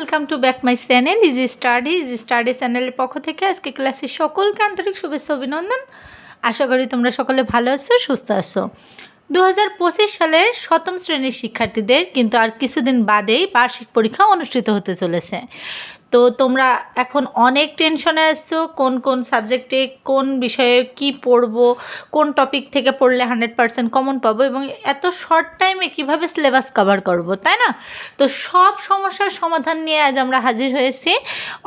Welcome to back my channel easy study easy study চ্যানেলের পক্ষ থেকে আজকে ক্লাসে সকলকে আন্তরিক শুভেচ্ছা অভিনন্দন। আশা করি তোমরা সকলে ভালো আছো, সুস্থ আছো। দু হাজার পঁচিশ সালের সপ্তম শ্রেণির শিক্ষার্থীদের কিন্তু আর কিছুদিন বাদেই বার্ষিক পরীক্ষা অনুষ্ঠিত হতে চলেছে। তো তোমরা এখন অনেক টেনশনে আসছো কোন কোন সাবজেক্টে কোন বিষয়ে কি পড়ব, কোন টপিক থেকে পড়লে হান্ড্রেড পার্সেন্ট কমন পাবো এবং এত শর্ট টাইমে কীভাবে সিলেবাস কভার করব, তাই না? তো সব সমস্যার সমাধান নিয়ে আজ আমরা হাজির হয়েছি।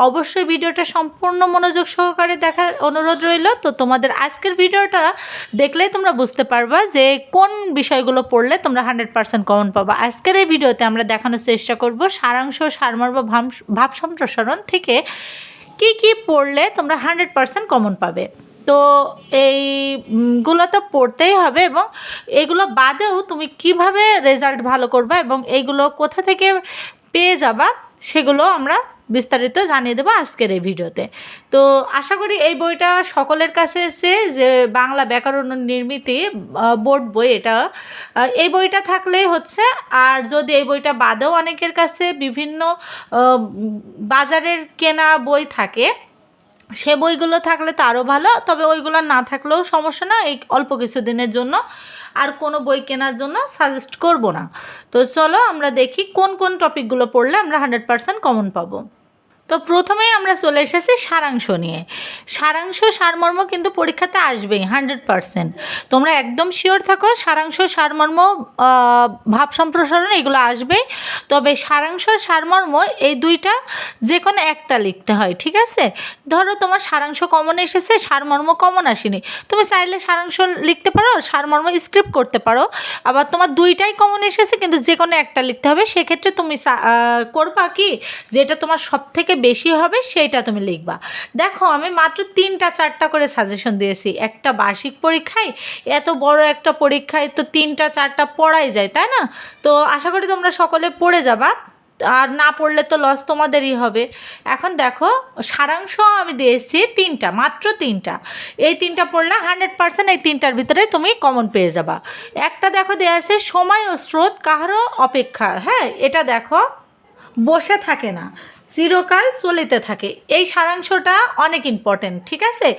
অবশ্যই ভিডিওটা সম্পূর্ণ মনোযোগ সহকারে দেখার অনুরোধ রইল। তো তোমাদের আজকের ভিডিওটা দেখলেই তোমরা বুঝতে পারবা যে কোন বিষয়গুলো পড়লে তোমরা হান্ড্রেড পার্সেন্ট কমন পাবা। আজকের এই ভিডিওতে আমরা দেখানোর চেষ্টা করব সারাংশ সারমর্ম ভাব ভাব সম্প্রসারণ থেকে কি কি পড়লে তোমরা হান্ড্রেড পারসেন্ট কমন পাবে। তো এইগুলো তো পড়তেই হবে এবং এগুলো বাদেও তুমি কীভাবে রেজাল্ট ভালো করবা এবং এইগুলো কোথা থেকে পেয়ে যাবা সেগুলো আমরা বিস্তারিত জানিয়ে দেবো আজকের এই ভিডিওতে। তো আশা করি এই বইটা সকলের কাছে এসে যে বাংলা ব্যাকরণ নির্মিতি বোর্ড বই এটা এই বইটা থাকলেই হচ্ছে। আর যদি এই বইটা বাদেও অনেকের কাছে বিভিন্ন বাজারের কেনা বই থাকে সে বইগুলো থাকলে তো আরও ভালো, তবে ওইগুলো না থাকলেও সমস্যা না, এই অল্প কিছু দিনের জন্য। আর কোনো বই কেনার জন্য সাজেস্ট করব না। তো চলো আমরা দেখি কোন কোন টপিকগুলো পড়লে আমরা হান্ড্রেড পার্সেন্ট কমন পাবো। তো প্রথমেই আমরা চলে এসেছি সারাংশ নিয়ে। সারাংশ সারমর্ম কিন্তু পরীক্ষাতে আসবেই হান্ড্রেড পারসেন্ট তোমরা একদম শিওর থাকো, সারাংশ সারমর্ম ভাব সম্প্রসারণ এগুলো আসবেই। তবে সারাংশ সারমর্ম এই দুইটা যে কোনো একটা লিখতে হয়, ঠিক আছে? ধরো তোমার সারাংশ কমন এসেছে, সারমর্ম কমন আসেনি। তুমি চাইলে সারাংশ লিখতে পারো, সারমর্ম স্ক্রিপ্ট করতে পারো। আবার তোমার দুইটাই কমন এসেছে, কিন্তু যে কোনো একটা লিখতে হবে। সেক্ষেত্রে তুমি করবা কি? যেটা তোমার সব থেকে বেশি হবে সেইটা তুমি লিখবা। দেখো, আমি মাত্র তিনটা, চারটা করে সাজেশন দিয়েছি। একটা বার্ষিক পরীক্ষায়, এত বড় একটা পরীক্ষায় তো তিনটা, চারটা পড়াই যায়, তাই না? তো আশা করি তোমরা সকলে পড়ে যাবা। আর না পড়লে তো লস তোমাদেরই হবে। এখন দেখো, সারাংশ আমি দিয়েছি তিনটা, মাত্র তিনটা। এই তিনটা পড়লে হান্ড্রেড পার্সেন্ট এই তিনটার ভিতরে তুমি কমন পেয়ে যাবা। একটা দেখো দেওয়া আছে, সময় ও স্রোত কাহারও অপেক্ষা। হ্যাঁ এটা দেখো, বসে থাকে না। চিরকাল চলিতে থাকে। এই সারাংশটা অনেক ইম্পর্টেন্ট ঠিক আছে?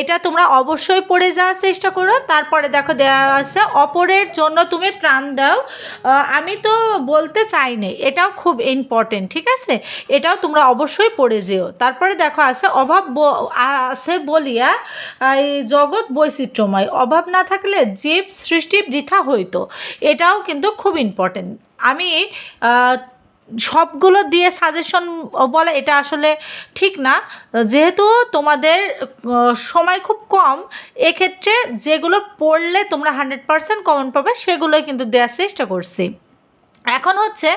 এটা তোমরা অবশ্যই পড়ে যাওয়ার চেষ্টা করো। তারপরে দেখো দেওয়া আছে, অপরের জন্য তুমি প্রাণ দাও। আমি তো বলতে চাইনি এটাও খুব ইম্পর্টেন্ট ঠিক আছে? এটাও তোমরা অবশ্যই পড়ে যেও। তারপরে দেখো আছে, অভাব আছে বলিয়া এই জগৎ বৈচিত্র্যময়। অভাব না থাকলে জীব সৃষ্টি বৃথা হইতো। এটাও কিন্তু খুব ইম্পর্টেন্ট আমি সবগুলো দিয়ে সাজেশন বলে, এটা আসলে ঠিক না। যেহেতু তোমাদের সময় খুব কম, এক্ষেত্রে যেগুলো পড়লে তোমরা হান্ড্রেড পারসেন্ট কমন পাবে, সেগুলোই কিন্তু দেওয়ার চেষ্টা করছি। এখন হচ্ছে,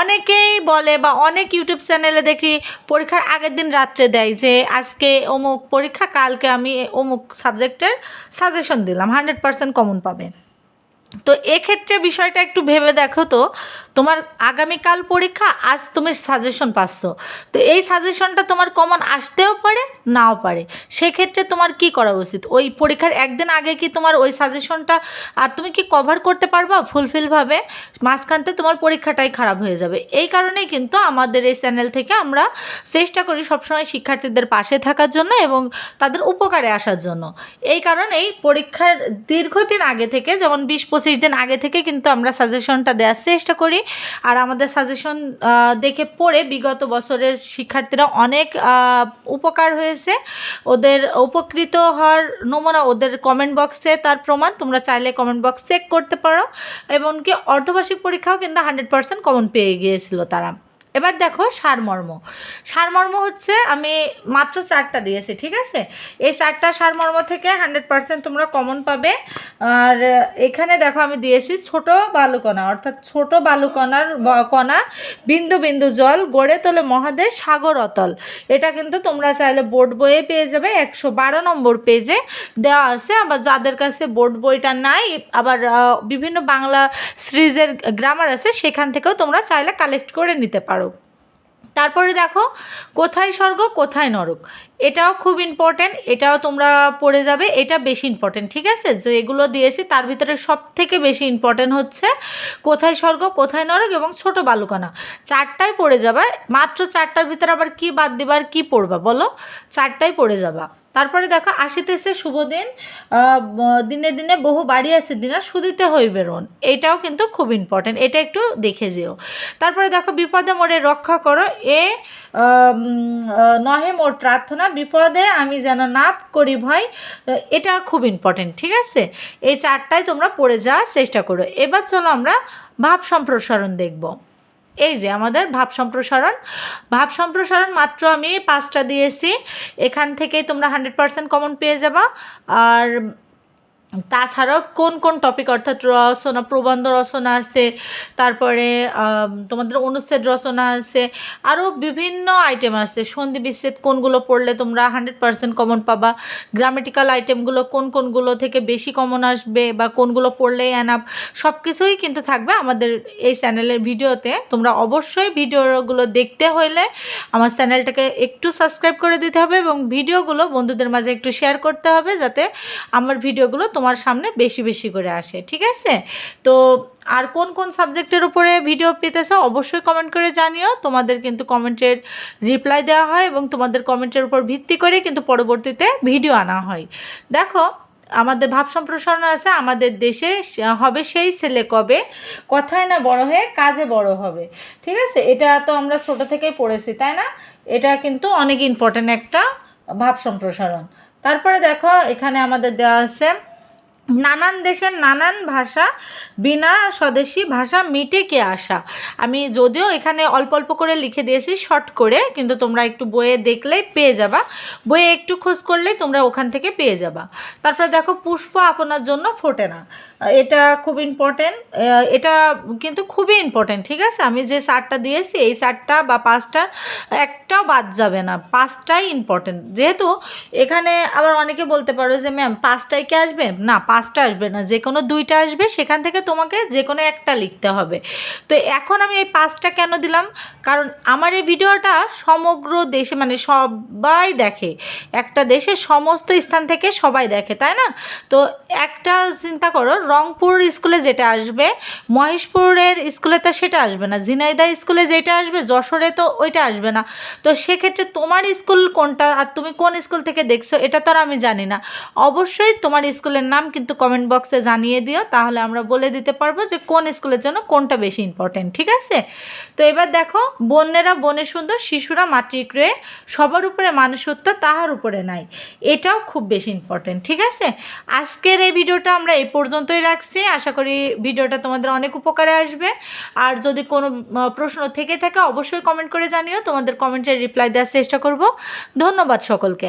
অনেকেই বলে বা অনেক ইউটিউব চ্যানেলে দেখি, পরীক্ষার আগের দিন রাত্রে দেয় যে, আজকে অমুক পরীক্ষা, কালকে আমি অমুক সাবজেক্টের সাজেশন দিলাম হান্ড্রেড পারসেন্ট কমন পাবে। তো এক্ষেত্রে বিষয়টা একটু ভেবে দেখো তো তোমার আগামীকাল পরীক্ষা, আজ তুমি সাজেশন পাচ্ছ। তো এই সাজেশনটা তোমার কমন আসতেও পারে, নাও পারে। সেক্ষেত্রে তোমার কি করা উচিত? ওই পরীক্ষার একদিন আগে কি তোমার ওই সাজেশনটা আর তুমি কি কভার করতে পারবা? ফুলফিলভাবে মাঝখানতে তোমার পরীক্ষাটাই খারাপ হয়ে যাবে। এই কারণেই কিন্তু আমাদের এই চ্যানেল থেকে আমরা চেষ্টা করি সবসময় শিক্ষার্থীদের পাশে থাকার জন্য এবং তাদের উপকারে আসার জন্য। এই কারণেই পরীক্ষার দীর্ঘদিন আগে থেকে, যেমন বিশ পঁচিশ দিন আগে থেকে কিন্তু আমরা সাজেশনটা দেওয়ার চেষ্টা করি। আর আমাদের সাজেশন দেখে পড়ে বিগত বছরের শিক্ষার্থীরা অনেক উপকার হয়েছে। ওদের উপকৃত হওয়ার নমুনা ওদের কমেন্ট বক্সে তার প্রমাণ তোমরা চাইলে কমেন্ট বক্স চেক করতে পারো। এমনকি অর্ধবার্ষিক পরীক্ষাও কিন্তু হান্ড্রেড পার্সেন্ট কমন পেয়ে গিয়েছিল তারা। এবার দেখো সারমর্ম। সারমর্ম হচ্ছে আমি মাত্র চারটা দিয়েছি, ঠিক আছে? এই চারটা সারমর্ম থেকে হান্ড্রেড পার্সেন্ট তোমরা কমন পাবে। আর এখানে দেখো আমি দিয়েছি ছোট বালুকণা, অর্থাৎ ছোট বালুকণার কণা, বিন্দু বিন্দু জল, গড়ে তোলে মহাদেশ, সাগর অতল। এটা কিন্তু তোমরা চাইলে বোর্ড বইয়ে পেয়ে যাবে, একশো বারো নম্বর পেজে দেওয়া আছে। আবার যাদের কাছে বোর্ড বইটা নাই, আবার বিভিন্ন বাংলা সিরিজের গ্রামার আছে, সেখান থেকেও তোমরা চাইলে কালেক্ট করে নিতে পারো। তারপরে দেখো, কোথায় স্বর্গ, কোথায় নরক। এটাও খুব ইম্পর্ট্যান্ট এটাও তোমরা পড়ে যাবে, এটা বেশি ইম্পর্ট্যান্ট ঠিক আছে? যে এগুলো দিয়েছি, তার ভিতরে সব থেকে বেশি ইম্পর্ট্যান্ট হচ্ছে কোথায় স্বর্গ, কোথায় নরক এবং ছোট বালুকানা। চারটায় পড়ে যাবে, মাত্র চারটার ভিতরে আবার কি বাদ দিবার কি পড়বা বলো? চারটায় পড়ে যাবা। তারপরে দেখো আসিতেছে শুভ দিন। দিনে দিনে বহু বাড়ি আছে, দিনা সুদিতে হইবে রন। এটাও কিন্তু খুব ইম্পর্টেন্ট এটা একটু দেখে যেও। তারপরে দেখো বিপদে মোরে রক্ষা করো। এ নহে মোর প্রার্থনা, বিপদে আমি যেন না করি ভয়। এটা খুব ইম্পর্টেন্ট ঠিক আছে? এই চারটায় তোমরা পড়ে যাওয়ার চেষ্টা করো। এবার চলো আমরা ভাব সম্প্রসারণ দেখব। এই যে আমাদের ভাব সম্প্রসারণ। ভাব সম্প্রসারণ মাত্র আমি পাঁচটা দিয়েছি। এখান থেকেই তোমরা হান্ড্রেড পারসেন্ট কমন পেয়ে যাবা। আর তাছাড়াও কোন কোন টপিক অর্থাৎ রচনা, প্রবন্ধ রচনা আছে, তারপরে তোমাদের অনুচ্ছেদ রচনা আছে আরও বিভিন্ন আইটেম আছে। সন্ধি বিচ্ছেদ, কোনগুলো পড়লে তোমরা হান্ড্রেড পার্সেন্ট কমন পাবা? গ্রামেটিক্যাল আইটেমগুলো কোন কোনগুলো থেকে বেশি কমন আসবে বা কোনগুলো পড়লেই অ্যানাপ সব কিছুই কিন্তু থাকবে আমাদের এই চ্যানেলের ভিডিওতে। তোমরা অবশ্যই ভিডিওগুলো দেখতে হলে আমার চ্যানেলটাকে একটু সাবস্ক্রাইব করে দিতে হবে এবং ভিডিওগুলো বন্ধুদের মাঝে একটু শেয়ার করতে হবে যাতে আমার ভিডিওগুলো তোমার সামনে বেশি বেশি করে আসে, ঠিক আছে? তো আর কোন কোন সাবজেক্টের উপরে ভিডিও পেতেছো অবশ্যই কমেন্ট করে জানিও। তোমাদের কিন্তু কমেন্টের রিপ্লাই দেওয়া হয় এবং তোমাদের কমেন্টের উপর ভিত্তি করে কিন্তু পরবর্তীতে ভিডিও আনা হয়। দেখো, আমাদের ভাব সম্প্রসারণ আছে, আমাদের দেশে হবে সেই ছেলে কবে? কথায় না বড় হয়ে কাজে বড় হবে, ঠিক আছে? এটা তো আমরা ছোট থেকেই পড়েছি, তাই না? এটা কিন্তু অনেক ইম্পর্ট্যান্ট একটা ভাব সম্প্রসারণ। তারপরে দেখো, এখানে আমাদের দেওয়া আছে নানান দেশের নানান ভাষা, বিনা স্বদেশি ভাষা মিটে কে আসা। আমি যদিও এখানে অল্প অল্প করে লিখে দিয়েছি, শর্ট করে, কিন্তু তোমরা একটু বইয়ে দেখলেই পেয়ে যাবা। বইয়ে একটু খোঁজ করলেই তোমরা ওখান থেকে পেয়ে যাবা। তারপরে দেখো, পুষ্প আপনার জন্য ফোটে না। এটা খুব ইম্পর্টেন্ট এটা কিন্তু খুবই ইম্পর্টেন্ট ঠিক আছে? আমি যে চারটা দিয়েছি, এই চারটা বা পাঁচটা একটাও বাদ যাবে না। পাঁচটাই ইম্পর্টেন্ট যেহেতু এখানে আবার অনেকে বলতে পারো যে, ম্যাম, পাঁচটায় কি আসবে? না পাঁচটা আসবে না, যে কোনো দুইটা আসবে, সেখান থেকে তোমাকে যে কোনো একটা লিখতে হবে। তো এখন আমি এই পাঁচটা কেন দিলাম? কারণ আমার এই ভিডিওটা সমগ্র দেশে মানে সবাই দেখে। একটা দেশের সমস্ত স্থান থেকে সবাই দেখে, তাই না? তো একটা চিন্তা করো, রংপুর স্কুলে যেটা আসবে, মহেশপুরের স্কুলে তো সেটা আসবে না ঝিনাইদা স্কুলে যেটা আসবে, যশোরে তো ওইটা আসবে না। তো সেক্ষেত্রে তোমার স্কুল কোনটা, আর তুমি কোন স্কুল থেকে দেখছ, এটা তো আর আমি জানি না। অবশ্যই তোমার স্কুলের নাম কিন্তু কমেন্ট বক্সে জানিয়ে দিও, তাহলে আমরা বলে দিতে পারব যে কোন স্কুলের জন্য কোনটা বেশি ইম্পর্টেন্ট ঠিক আছে? তো এবার দেখো, বন্যেরা বনে সুন্দর, শিশুরা মাতৃক্রিয়ে সবার উপরে মানুষত্ব তাহার উপরে নাই। এটাও খুব বেশি ইম্পর্টেন্ট ঠিক আছে? আজকের এই ভিডিওটা আমরা এ পর্যন্তই রাখছি, আশা করি ভিডিওটা তোমাদের অনেক উপকারে আসবে। আর যদি কোনো প্রশ্ন থেকে থাকে, অবশ্যই কমেন্ট করে জানিও, তোমাদের কমেন্টের রিপ্লাই দেওয়ার চেষ্টা করব। ধন্যবাদ সকলকে।